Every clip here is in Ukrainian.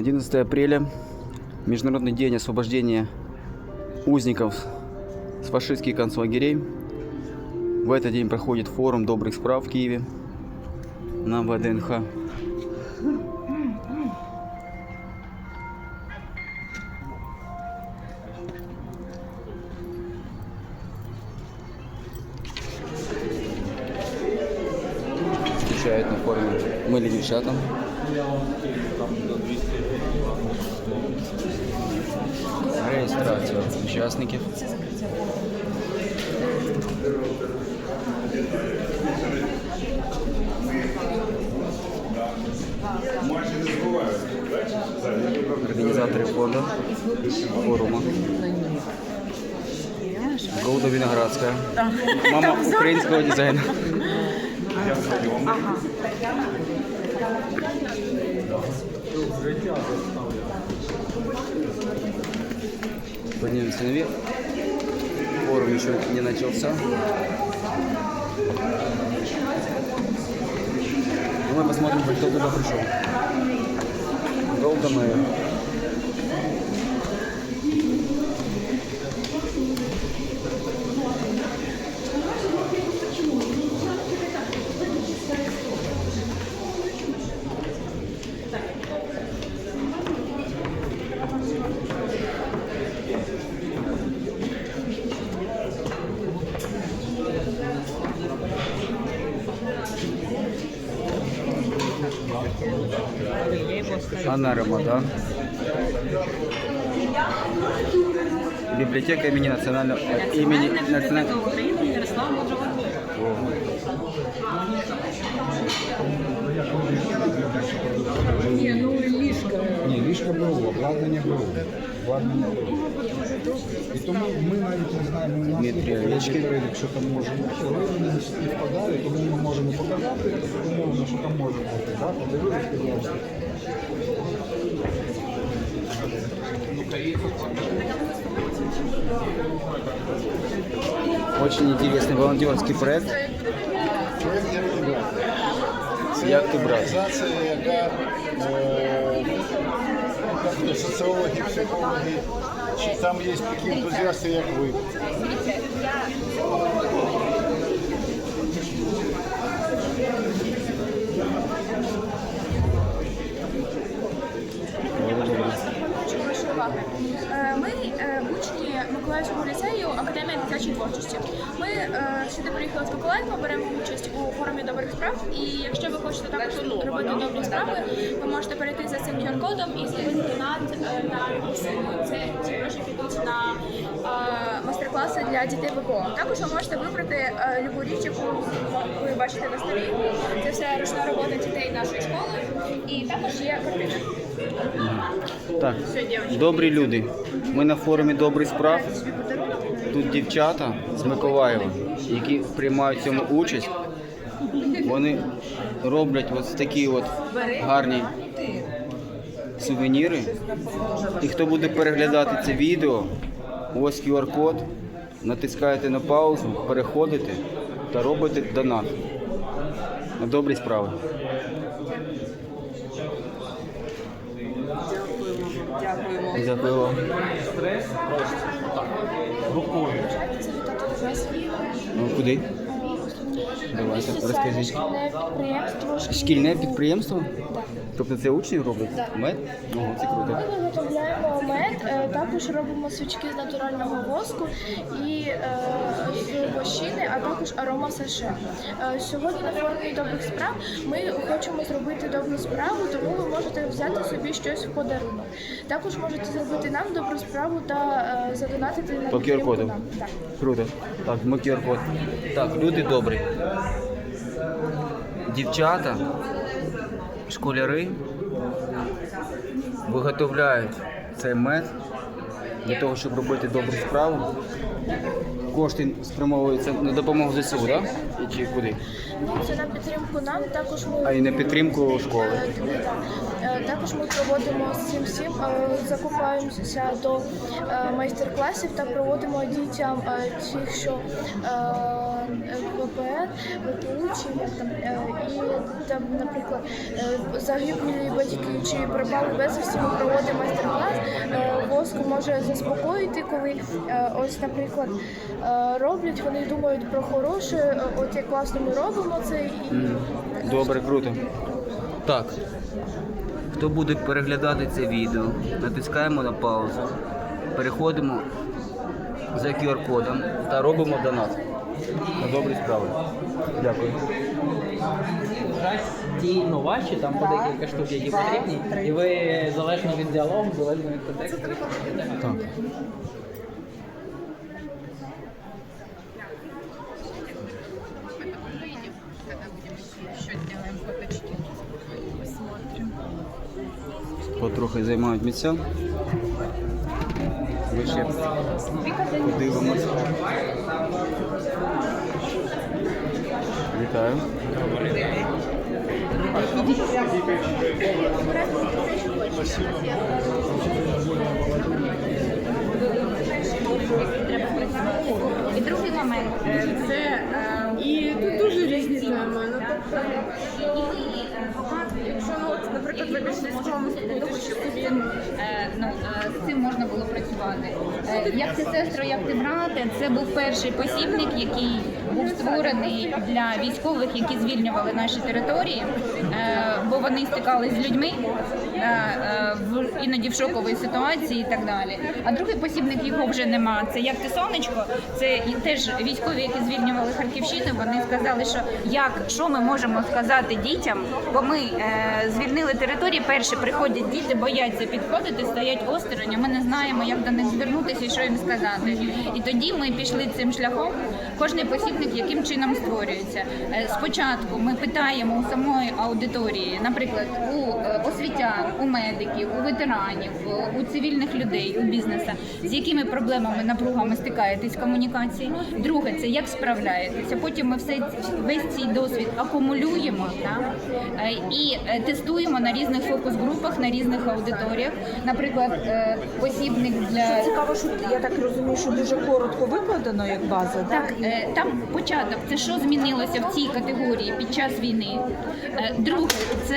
11 апреля. Международный день освобождения узников с фашистских концлагерей. В этот день проходит форум добрых справ в Киеве на ВДНХ. Встречают на форуме милі дівчата. Реєстрація учасників. Організатори фонду форуму. Голда Виноградская. Мама українського дизайну. Поднимемся наверх. Форум еще не начался. Ну, мы посмотрим, кто туда пришел. Голда Анна Рамадан. Библиотека имени национального имени национального України Ярослава Мудрого. Ні, ну ліжка. Ні, ліжка було, обладнання було. Обладнання було. І тому ми навіть не знаємо, у нас Дмитрій є Овечкін. перелік, що там може бути, але вони не співпадають, тому ми можемо показати, умовно, що там може бути. Да? Подивилися, будь ласка. Очень интересный волонтерский проект. Як ти брат? Організація, яка е, як то, соціологи, психологи, чи там є такі ентузіасти, як ви. З Миколаєва, беремо участь у форумі добрих справ. І якщо ви хочете також тут робити добрі справи, ви можете перейти за цим QR-кодом і зробити донат е, на суму. Це ці гроші підуть на е, майстер-класи для дітей ВПО. Також ви можете вибрати е, любу річ, яку ви бачите на столі. Це все ручна робота дітей нашої школи. І також є картини. Так, добрі люди. Ми на форумі добрих справ. Тут дівчата з Миколаєва, які приймають в цьому участь. Вони роблять ось такі от гарні сувеніри. І хто буде переглядати це відео, ось QR-код, натискаєте на паузу, переходите та робите донат на добрі справи. Дякую вам. Ну, куди? Давайте, розкажіть. Шкільне підприємство Шкільне підприємство? Тобто це учні роблять? Мед? Ого, це круто. Ми виготовляємо мед, е, також робимо свічки з натурального воску і е, з вощини, а також арома саше. Е, Сьогодні на форумі добрих справ ми хочемо зробити добру справу, тому ви можете взяти собі щось в подарунок. Також можете зробити нам добру справу та е, задонатити на По підтримку QR-коду. нам. Так. Круто. Так, ми QR-код. Так, люди добрі. Дівчата, школяри виготовляють цей мед для того, щоб робити добру справу. кошти спрямовуються на допомогу ЗСУ, так? Да? Чи куди? Ну, це на підтримку нам. Також ми А і на підтримку школи. Е. Е, Також ми проводимо з цим всім, е, закупаємося до е, майстер-класів та проводимо дітям е, тих, що е, ВПР, ВПУ, чи як там, е, і там, наприклад, е, загиблі батьки чи пропали безвісті, ми проводимо майстер-клас. Е, Воску може заспокоїти, коли е, ось, наприклад, е, роблять, вони думають про хороше, е, от як класно ми робимо це і Добре, круто. Так. Хто буде переглядати це відео, натискаємо на паузу, переходимо за QR-кодом та робимо донат на добрі справи. Дякую. Ті ваші, там по декілька штук, які потрібні, і ви залежно від діалогу, залежно від контексту. Так. Потрохи займають місця. Ви ще подивимось. Вітаю. І другий момент е, це е, І тут дуже різні теми. Якщо, ну, наприклад, ви військовому спілкуєтеся, собі е, ну, е, з цим можна було працювати. Е, Як ти сестро, як ти брате, це був перший посібник, який був створений для військових, які звільнювали наші території, е, бо вони стикались з людьми е, е, в іноді в шоковій ситуації і так далі. А другий посібник його вже нема. Це як ти сонечко. Це теж військові, які звільнювали Харківщину. Вони сказали, що як що ми можемо сказати дітям, бо ми звільнили території. Перші приходять діти, бояться підходити, стоять осторонь. Ми не знаємо, як до них звернутися і що їм сказати. І тоді ми пішли цим шляхом. Кожний посібник яким чином створюється. Е, Спочатку ми питаємо у самої аудиторії, наприклад, у освітян, у медиків, у ветеранів, е, у цивільних людей, у бізнеса, з якими проблемами напругами стикаєтесь в комунікації. Друге, це як справляєтеся. Потім ми все весь цей досвід акумулюємо та, е, і е, тестуємо на різних фокус-групах, на різних аудиторіях. Наприклад, е, посібник для цікаво, що я так розумію, що дуже коротко викладено як база. так, е, там початок це що змінилося в цій категорії під час війни. Е, Друге, це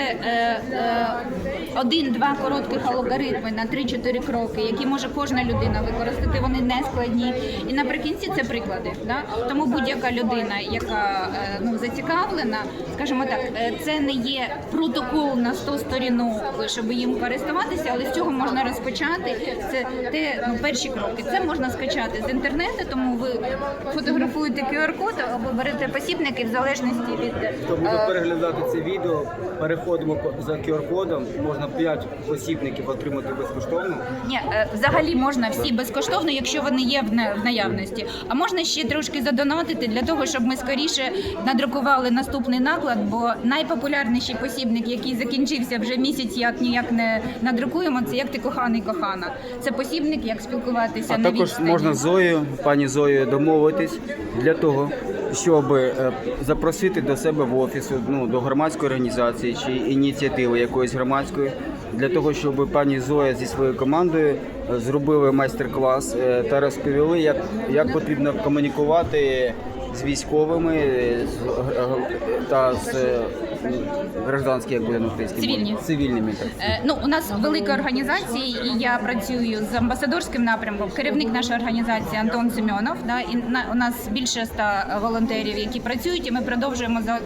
е, е, один-два коротких алгоритми на 3-4 кроки, які може кожна людина використати. Вони не складні. І наприкінці це приклади. Да? Тому будь-яка людина, яка е, ну зацікавлена, скажімо так, е, це не є протокол на 100 сторінок, щоб їм користуватися, але з цього можна розпочати. Це те ну, перші кроки. Це можна скачати з інтернету, тому ви фотографуєте QR-код або берете посібники в залежності від буде е, переглядати це відео, переходимо за QR-кодом, можна 5 посібників отримати безкоштовно. Ні, е, взагалі можна всі безкоштовно, якщо вони є в на- в наявності. А можна ще трошки задонатити для того, щоб ми скоріше надрукували наступний наклад, бо найпопулярніший посібник, який закінчився вже місяць, як ніяк не надрукуємо, це як ти коханий кохана. Це посібник, як спілкуватися А на також відстані. можна з Зоєю, пані Зоєю домовитись для того, щоб е, запросити до себе в офіс, ну, до громадської організації чи ініціативи якоїсь громадської, для того, щоб пані Зоя зі своєю командою е, зробили майстер-клас е, та розповіли, як, як потрібно комунікувати з військовими та з гражданськими, як буде на українській мові? Цивільні. цивільними. Так. Е, Ну, у нас велика організація, і я працюю з амбасадорським напрямком. Керівник нашої організації Антон Семенов. Да, і на, у нас більше ста волонтерів, які працюють, і ми продовжуємо за,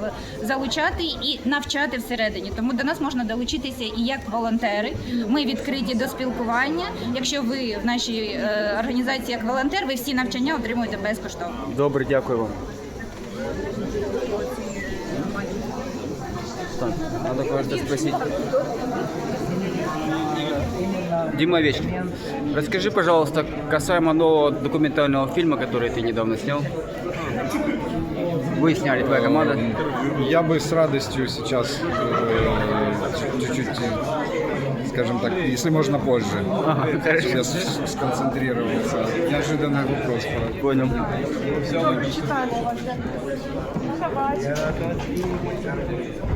залучати і навчати всередині. Тому до нас можна долучитися і як волонтери. Ми відкриті до спілкування. Якщо ви в нашій е, організації як волонтер, ви всі навчання отримуєте безкоштовно. Добре, дякую вам. Так, надо кое-что спросить. Дима Овечкин, расскажи, пожалуйста, касаемо нового документального фильма, который ты недавно снял. Вы сняли, твоя команда. Я бы с радостью сейчас э, чуть-чуть, скажем так, если можно позже. Ага, хорошо. Сейчас сконцентрироваться. Неожиданный вопрос. Понял. Читати. Ну.